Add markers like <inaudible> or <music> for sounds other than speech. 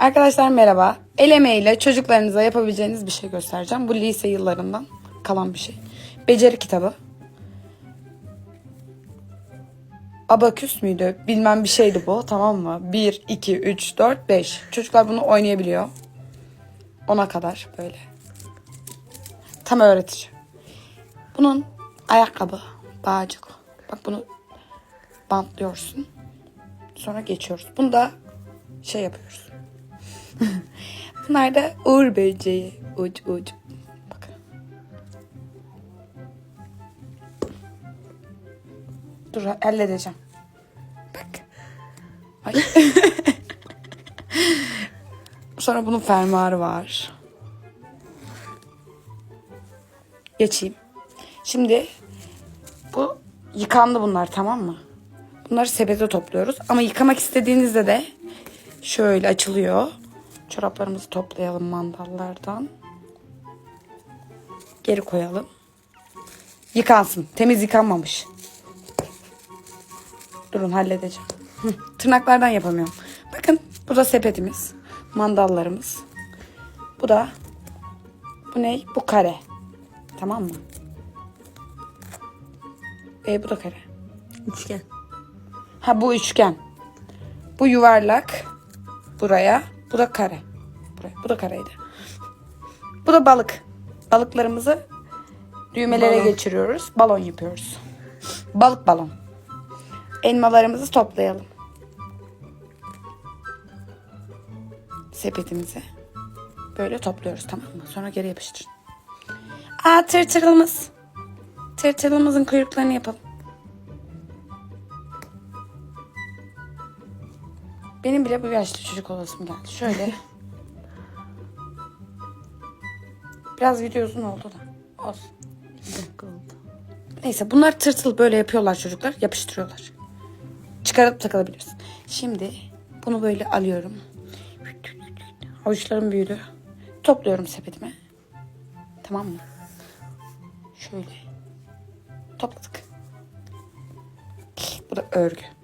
Arkadaşlar merhaba. El emeğiyle çocuklarınıza yapabileceğiniz bir şey göstereceğim. Bu lise yıllarından kalan bir şey. Beceri kitabı. Abaküs müydü? Bilmem bir şeydi bu tamam mı? 1, 2, 3, 4, 5. Çocuklar bunu oynayabiliyor. Ona kadar böyle. Tam öğretici. Bunun ayakkabı, bağcık. Bak bunu bantlıyorsun. Sonra geçiyoruz. Bunu da şey yapıyoruz. <laughs> Bunlar da uğur böceği. Uç uç. Bakın. Dur halledeceğim. Bak. Ay. <laughs> Sonra bunun fermuarı var. Geçeyim. Şimdi bu yıkandı bunlar tamam mı? Bunları sepete topluyoruz. Ama yıkamak istediğinizde de şöyle açılıyor. Çoraplarımızı toplayalım mandallardan. Geri koyalım. Yıkansın. Temiz yıkanmamış. Durun halledeceğim. Tırnaklardan yapamıyorum. Bakın bu da sepetimiz. Mandallarımız. Bu da bu ne? Bu kare. Tamam mı? E bu da kare. Üçgen. Ha bu üçgen. Bu yuvarlak. Buraya. Bu da kare. Buraya. Bu da kareydi. Bu da balık. Balıklarımızı düğmelere Balon. geçiriyoruz. Balon yapıyoruz. Balık balon. Elmalarımızı toplayalım. Sepetimizi böyle topluyoruz tamam mı? Sonra geri yapıştırın. Aa tırtırımız. Tırtırımızın kuyruklarını yapalım. Benim bile bu yaşlı çocuk olasım geldi. Şöyle. <laughs> Biraz video uzun oldu da. Olsun. Bir dakika oldu. Neyse bunlar tırtıl böyle yapıyorlar çocuklar. Yapıştırıyorlar. Çıkarıp takılabilirsin. Şimdi bunu böyle alıyorum. Avuçlarım büyüdü. Topluyorum sepetime. Tamam mı? Şöyle. Topladık. Bu da örgü.